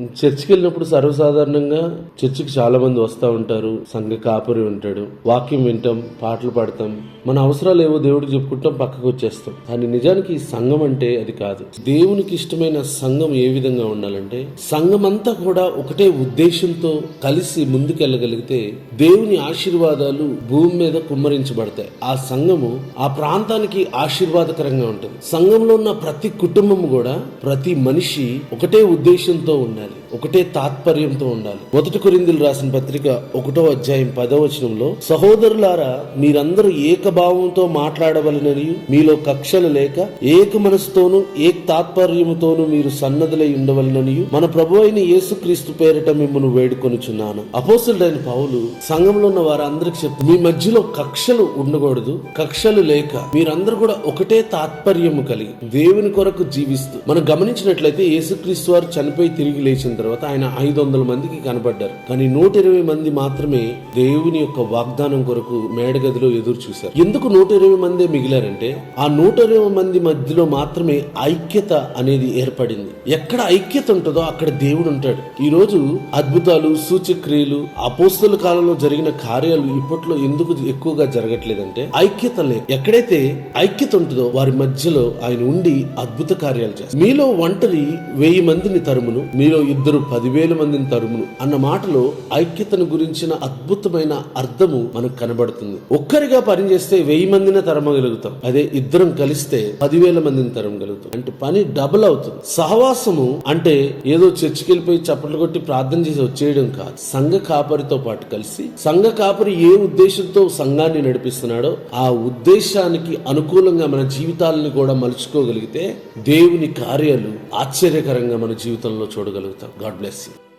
చర్చికి వెళ్ళినప్పుడు సర్వసాధారణంగా చర్చికి చాలా మంది వస్తూ ఉంటారు. సంఘ కాపురి ఉంటాడు. వాక్యం వింటాం పాటలు పాడతాం. మన అవసరాలు ఏవో దేవుడికి చెప్పుకుంటాం పక్కకు వచ్చేస్తాం. కానీ నిజానికి ఈ సంఘం అంటే అది కాదు. దేవునికి ఇష్టమైన సంఘం ఏ విధంగా ఉండాలంటే సంఘం అంతా కూడా ఒకటే ఉద్దేశంతో కలిసి ముందుకెళ్ళగలిగితే దేవుని ఆశీర్వాదాలు భూమి మీద కుమ్మరించబడతాయి. ఆ సంఘము ఆ ప్రాంతానికి ఆశీర్వాదకరంగా ఉంటుంది. సంఘంలో ఉన్న ప్రతి కుటుంబం కూడా ప్రతి మనిషి ఒకటే ఉద్దేశంతో ఉన్నారు ఉండాలి ఒకటే తాత్పర్యంతో ఉండాలి. మొదటి కొరిందులు రాసిన పత్రిక ఒకటో అధ్యాయం పదవచనంలో సహోదరులారా మీరందరూ ఏకభావంతో మాట్లాడవలనని మీలో కక్షలు లేక ఏక మనసుతోనూ ఏక తాత్పర్యముతోనూ మీరు సన్నదులై ఉండవలనని మన ప్రభు అయిన యేసుక్రీస్తు పేరిట మిమ్మల్ని వేడుకొనుచున్నాను. అపోసులైన పౌలు సంఘంలో ఉన్న వారందరికి చెప్తూ మీ మధ్యలో కక్షలు ఉండకూడదు కక్షలు లేక మీరందరూ కూడా ఒకటే తాత్పర్యము కలిగి దేవుని కొరకు జీవిస్తూ. మనం గమనించినట్లయితే యేసుక్రీస్తు వారు చనిపోయి తిరిగి లేచిన తర్వాత ఆయన ఐదు వందల మందికి కనబడ్డారు. కానీ నూట ఇరవై మంది మాత్రమే దేవుని యొక్క వాగ్దానం కొరకు మేడగదిలో ఎదురు చూశారు. ఎందుకు నూట ఇరవై మందే మిగిలారంటే ఆ నూట ఇరవై మంది మధ్యలో మాత్రమే ఐక్యత అనేది ఏర్పడింది. ఎక్కడ ఐక్యత ఉంటుందో అక్కడ దేవుడు ఉంటాడు. ఈ రోజు అద్భుతాలు సూచక్రియలు అపోస్తుల కాలంలో జరిగిన కార్యాలు ఇప్పట్లో ఎందుకు ఎక్కువగా జరగట్లేదంటే ఐక్యత లేదు ఎక్కడైతే ఐక్యత ఉంటుందో వారి మధ్యలో ఆయన ఉండి అద్భుత కార్యాలు చేస్తారు. మీలో ఒంటరి వెయ్యి మందిని తరుమును. మీలో ఇద్దరు ఇద్దరు పదివేల మందిని తరుమును అన్న మాటలో ఐక్యతను గురించిన అద్భుతమైన అర్థము మనకు కనబడుతుంది. ఒక్కరిగా పనిచేస్తే వెయ్యి మందిని తరమగలుగుతాం. అదే ఇద్దరం కలిస్తే పదివేల మందిని తరమగలుగుతాం. అంటే పని డబుల్ అవుతుంది. సహవాసము అంటే ఏదో చర్చికి వెళ్ళిపోయి చప్పట్లు కొట్టి ప్రార్థన చేసి వచ్చేయడం కాదు. సంఘ కాపరితో పాటు కలిసి సంఘ కాపరి ఏ ఉద్దేశంతో సంఘాన్ని నడిపిస్తున్నాడో ఆ ఉద్దేశానికి అనుకూలంగా మన జీవితాలను కూడా మలుచుకోగలిగితే దేవుని కార్యాలు ఆశ్చర్యకరంగా మన జీవితంలో చూడగలుగుతాం. God bless you.